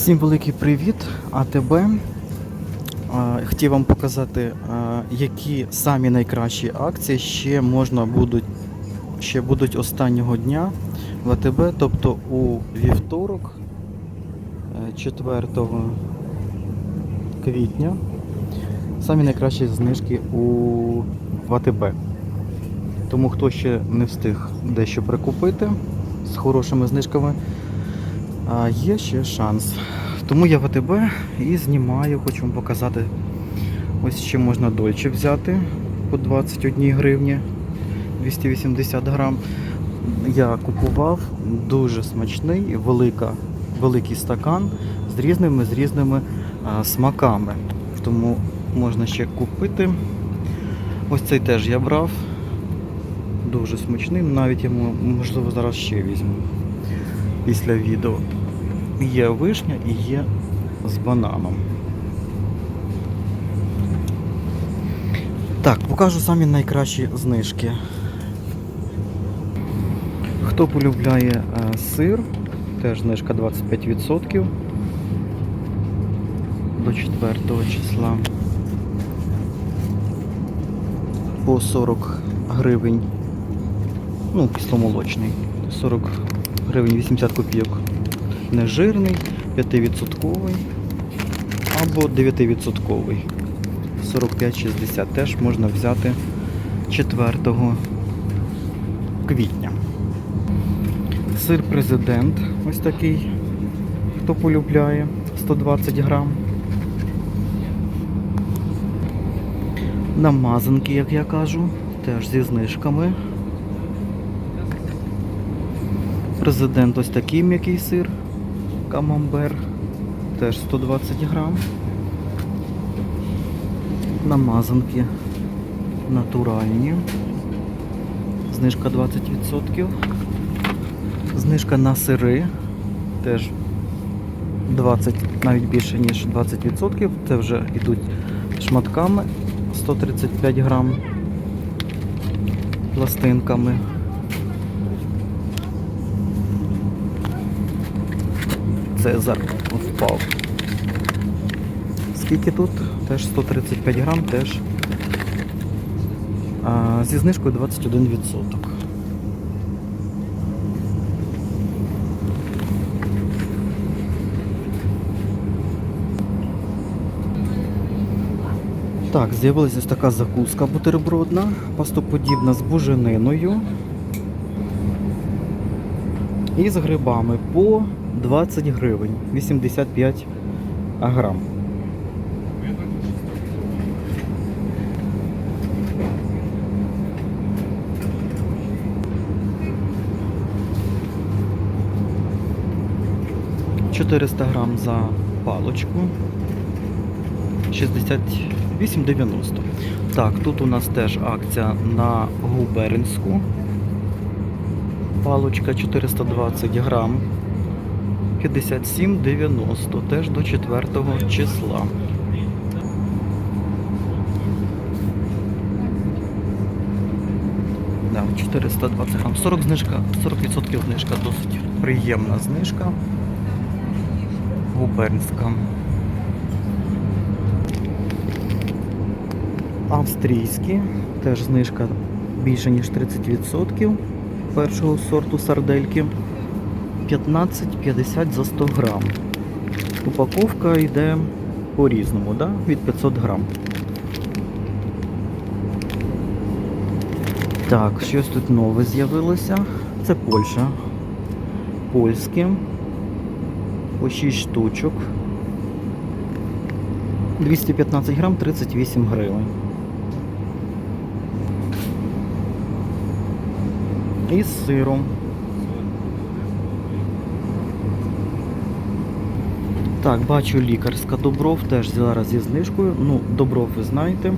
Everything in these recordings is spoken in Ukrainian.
Всім великий привіт, АТБ. Е, Хотів вам показати, е, які самі найкращі акції ще можна будуть, ще будуть останнього дня в АТБ, тобто у вівторок, е, 4 квітня. Самі найкращі знижки у АТБ. Тому хто ще не встиг дещо прикупити з хорошими знижками, Є ще шанс. Тому я в АТБ і знімаю, хочу вам показати. Ось ще можна дольче взяти по 21 гривні 280 грам. Я купував дуже смачний, велика, великий стакан з різними з різними а, смаками. Тому можна ще купити. Ось цей теж я брав. Дуже смачний, навіть йому можливо зараз ще візьму після відео. Є вишня і є з бананом. Так, покажу самі найкращі знижки. Хто полюбляє е, сир, теж знижка 25% до 4 числа. По 40 гривень. Ну, кисломолочний. 40 гривень 80 копійок нежирний, 5% або 9%. 45,60 теж можна взяти 4 квітня. Сир президент ось такий, хто полюбляє, 120 грам. Намазанки, як я кажу, теж зі знижками. Президент ось такий м'який сир. Камамбер. Теж 120 грам. Намазанки натуральні. Знижка 20%. Знижка на сири. Теж 20, навіть більше, ніж 20%. Це вже йдуть шматками 135 грам пластинками. Цезар впав. Скільки тут? Теж 135 грам, теж а, зі знижкою 21%. Так, з'явилася ось така закуска бутербродна, пастоподібна з бужениною і з грибами по 20 гривень, 85 грам. Чотириста грам за палочку. 68,90. Так, тут у нас теж акція на губернську. Палочка 420 грам. 57,90 теж до 4 числа. Да, 420 грам. 40 знижка, 40% знижка, досить приємна знижка. Губернська. Австрійські, теж знижка більше ніж 30% першого сорту сардельки. 15,50 за 100 грам. Упаковка йде по-різному, да? від 500 грам. Так, щось тут нове з'явилося. Це Польща. Польське. По 6 штучок. 215 грам 38 гривень. І з сиром. Так, бачу лікарська Добров теж зараз зі знижкою. Ну, Добров ви знаєте.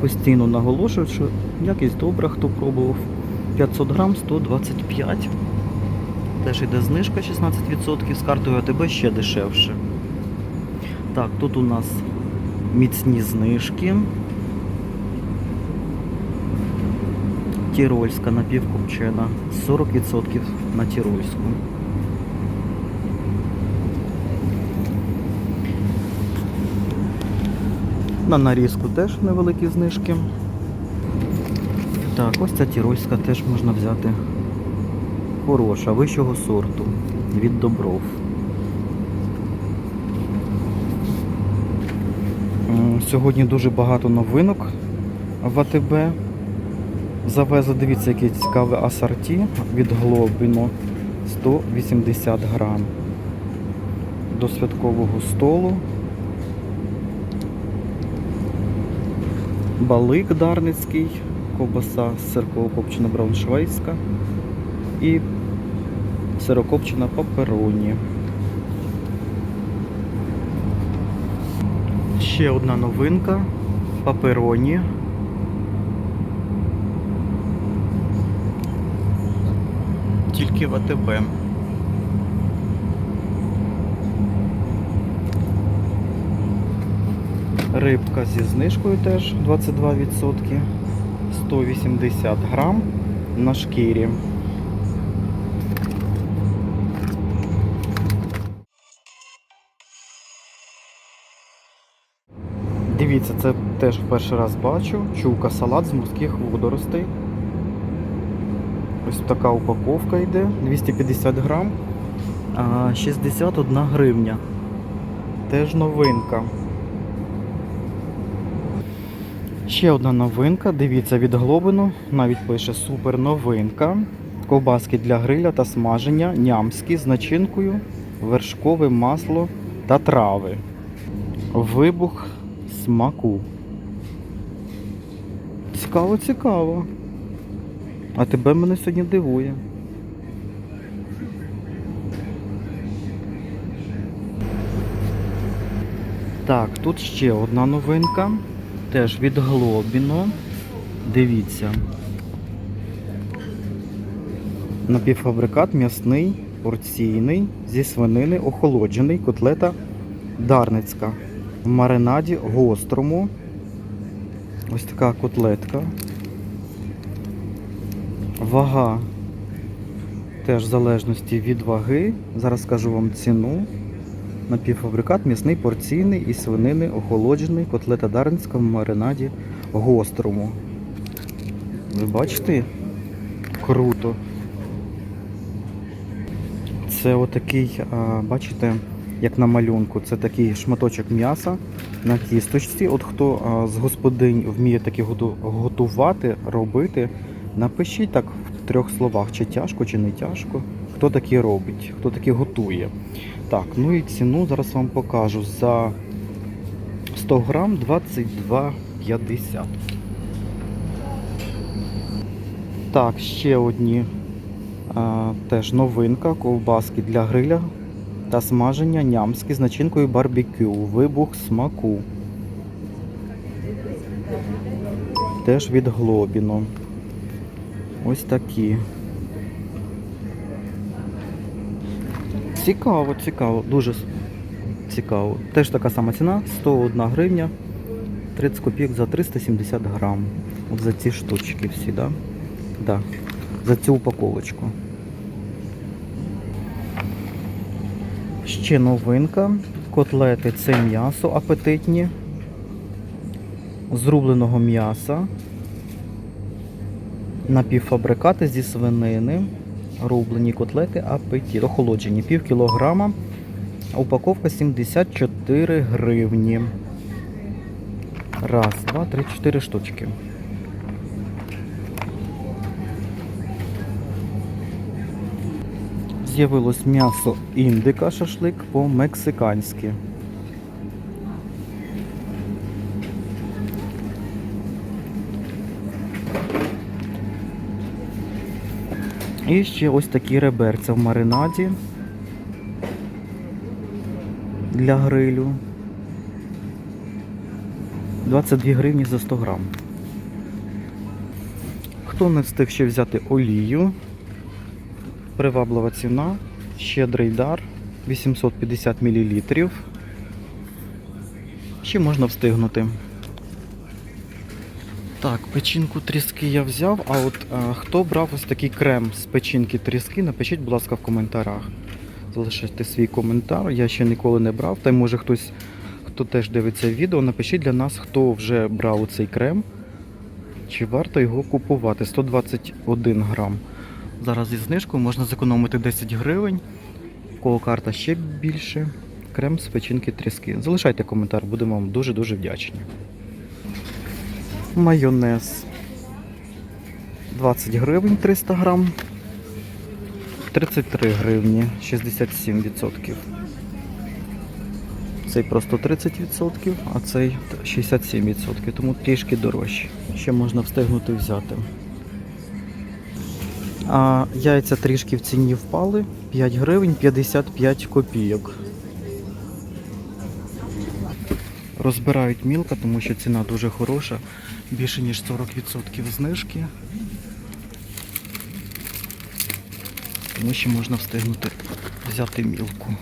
Постійно наголошують, що якість добра, хто пробував 500 грам 125. Теж йде знижка 16%, з картою АТБ ще дешевше. Так, тут у нас міцні знижки. Тірольська напівкопчена, 40% на тірольську. На нарізку теж невеликі знижки. Так, ось ця тірольська теж можна взяти. Хороша, вищого сорту. Від добров. Сьогодні дуже багато новинок в АТБ. Завезли, дивіться, яке цікаве асорті від Глобіно 180 грам. До святкового столу. Балик дарницький, ковбаса сирково-копчена брауншвейська і сирокопчена папероні. Ще одна новинка папероні. Тільки в АТБ. Рибка зі знижкою теж 22%. 180 грам на шкірі. Дивіться, це теж в перший раз бачу. Чука салат з морських водоростей. Ось така упаковка йде, 250 грам, 61 гривня. Теж новинка. Ще одна новинка, дивіться, від Глобину, навіть пише супер новинка. Ковбаски для гриля та смаження, нямські з начинкою, вершкове масло та трави. Вибух смаку. Цікаво, цікаво. А тебе мене сьогодні дивує. Так, тут ще одна новинка. Теж від Глобіно. Дивіться. Напівфабрикат м'ясний, порційний, зі свинини, охолоджений, котлета Дарницька. В маринаді гострому. Ось така котлетка. Вага теж в залежності від ваги. Зараз скажу вам ціну. Напівфабрикат м'ясний порційний із свинини охолоджений, котлета дарницька в маринаді гострому. Ви бачите? Круто. Це отакий, бачите, як на малюнку, це такий шматочок м'яса на кісточці. От хто з господинь вміє таке готувати, робити, напишіть так в трьох словах, чи тяжко, чи не тяжко. Хто таке робить, хто таке готує. Так, ну і ціну зараз вам покажу. За 100 грам 22,50. Так, ще одні а, теж новинка, ковбаски для гриля та смаження нямські з начинкою барбекю. Вибух смаку. Теж від Глобіно. Ось такі. Цікаво, цікаво, дуже цікаво. Теж така сама ціна 101 гривня, 30 копійок за 370 грам. От за ці штучки всі, да? Да. За цю упаковочку. Ще новинка. Котлети це м'ясо апетитні. З рубленого м'яса. Напівфабрикати зі свинини. Рублені котлети апетит. Охолоджені. Пів кілограма. Упаковка 74 гривні. Раз, два, три, чотири штучки. З'явилось м'ясо індика шашлик по-мексиканськи. І ще ось такі реберця в маринаді для грилю. 22 гривні за 100 грам. Хто не встиг ще взяти олію, приваблива ціна, щедрий дар, 850 мл. Ще можна встигнути. Так, печінку тріски я взяв, а от а, хто брав ось такий крем з печінки тріски, напишіть, будь ласка, в коментарях. Залишайте свій коментар. Я ще ніколи не брав. Та й може хтось, хто теж дивиться відео, напишіть для нас, хто вже брав цей крем. Чи варто його купувати? 121 грам. Зараз зі знижкою можна зекономити 10 гривень. Кого карта ще більше. Крем з печінки тріски. Залишайте коментар, будемо вам дуже-дуже вдячні. Майонез 20 гривень 300 грам. 33 гривні 67%. Цей просто 30%, а цей 67%, тому трішки дорожче. Ще можна встигнути взяти. А яйця трішки в ціні впали. 5 гривень 55 копійок. Розбирають мілка, тому що ціна дуже хороша. Більше ніж 40% знижки. Тому ще можна встигнути взяти мілку.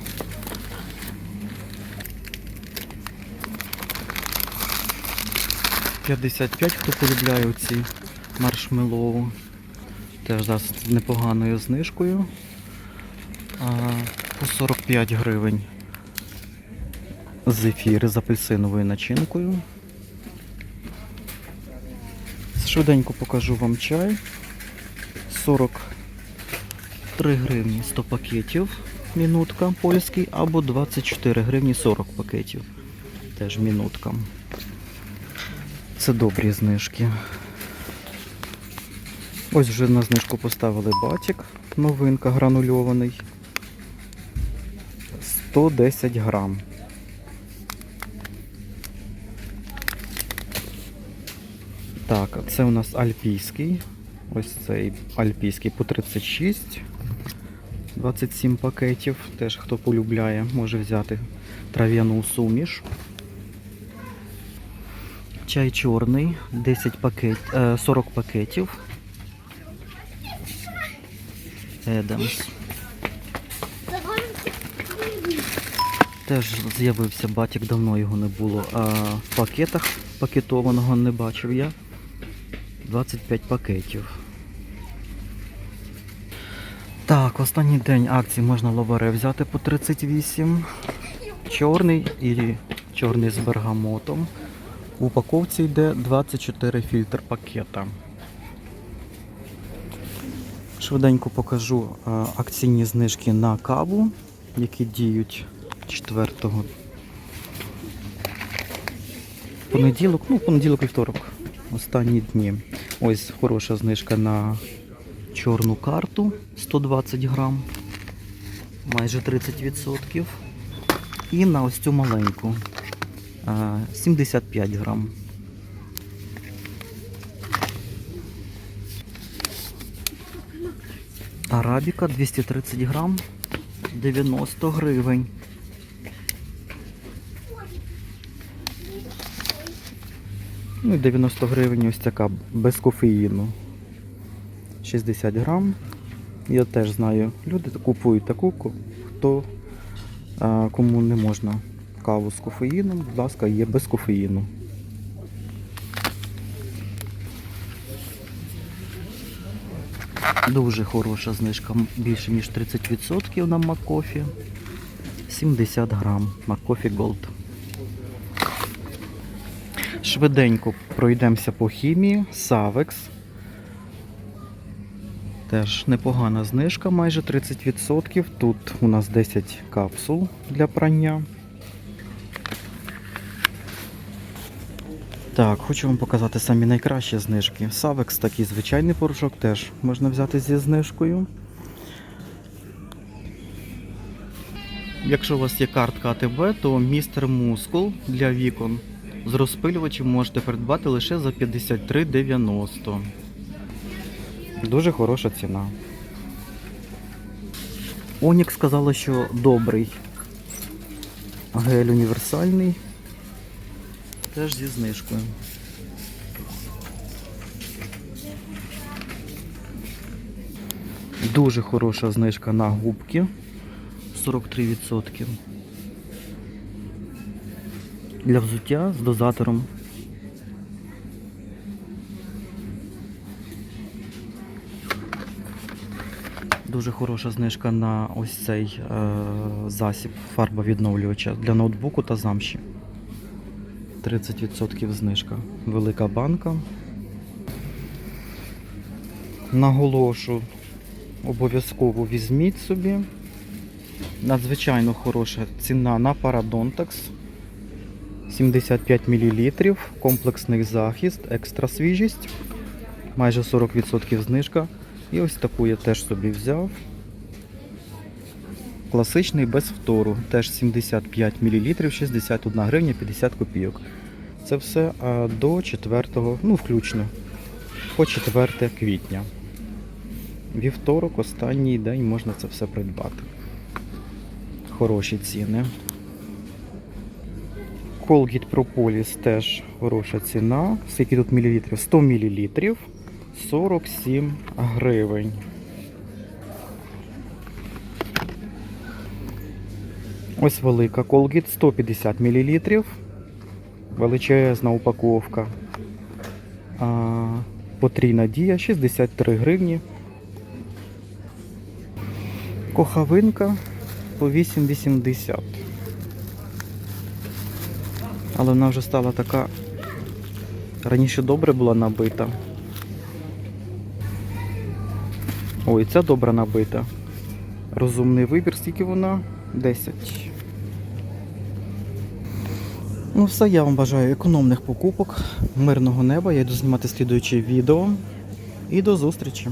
П'ятдесят п'ять, хто полюбляє ці маршмеллоу. Теж зараз з непоганою знижкою. По 45 гривень. Зефіри з апельсиновою начинкою. Швиденько покажу вам чай. 43 гривні 100 пакетів. Мінутка польський або 24 гривні 40 пакетів. Теж мінутка. Це добрі знижки. Ось вже на знижку поставили батік. Новинка гранульований. 110 грам. Так, це у нас альпійський. Ось цей альпійський по 36. 27 пакетів. Теж хто полюбляє, може взяти трав'яну суміш. Чай чорний, 10 пакет, е, 40 пакетів. Едемс. Теж з'явився батік, давно його не було. А в пакетах пакетованого не бачив я. 25 пакетів. Так, останній день акції можна ловаре взяти по 38. Чорний і чорний з бергамотом. В упаковці йде 24 фільтр пакета. Швиденько покажу е, акційні знижки на каву, які діють 4 понеділок, ну, понеділок вівторок, останні дні. Ось хороша знижка на чорну карту 120 грам, майже 30%. І на ось цю маленьку е, 75 грам. Арабіка 230 грам, 90 гривень. Ну і 90 гривень ось така без кофеїну. 60 грам. Я теж знаю, люди купують таку, хто кому не можна каву з кофеїном, будь ласка, є без кофеїну. Дуже хороша знижка, більше ніж 30% на Маккофі. 70 грам Маккофі Gold. Швиденько пройдемося по хімії. Савекс. Теж непогана знижка, майже 30%. Тут у нас 10 капсул для прання. Так, хочу вам показати самі найкращі знижки. Савекс такий звичайний порошок теж можна взяти зі знижкою. Якщо у вас є картка АТБ, то містер Мускул для вікон з розпилювачем можете придбати лише за 53,90. Дуже хороша ціна. Онік сказала, що добрий. Гель універсальний. Теж зі знижкою. Дуже хороша знижка на губки. 43%. Для взуття з дозатором. Дуже хороша знижка на ось цей е, засіб фарба відновлювача для ноутбуку та замші. 30% знижка. Велика банка. Наголошу, обов'язково візьміть собі. Надзвичайно хороша ціна на Paradontax. 75 мл, комплексний захист, екстра свіжість, майже 40% знижка. І ось таку я теж собі взяв. Класичний без втору, теж 75 мл, 61 гривня 50 копійок. Це все до 4, ну включно, по 4 квітня. Вівторок, останній день можна це все придбати. Хороші ціни. Colgate Propolis теж хороша ціна. Скільки тут мілілітрів? 100 мл 47 гривень. Ось велика Colgate 150 мл. Величезна упаковка. А, потрійна дія 63 гривні. Кохавинка по 8,80. Але вона вже стала така. Раніше добре була набита. Ой, ця добре набита. Розумний вибір, скільки вона? 10. Ну все, я вам бажаю економних покупок, мирного неба. Я йду знімати слідуюче відео. І до зустрічі!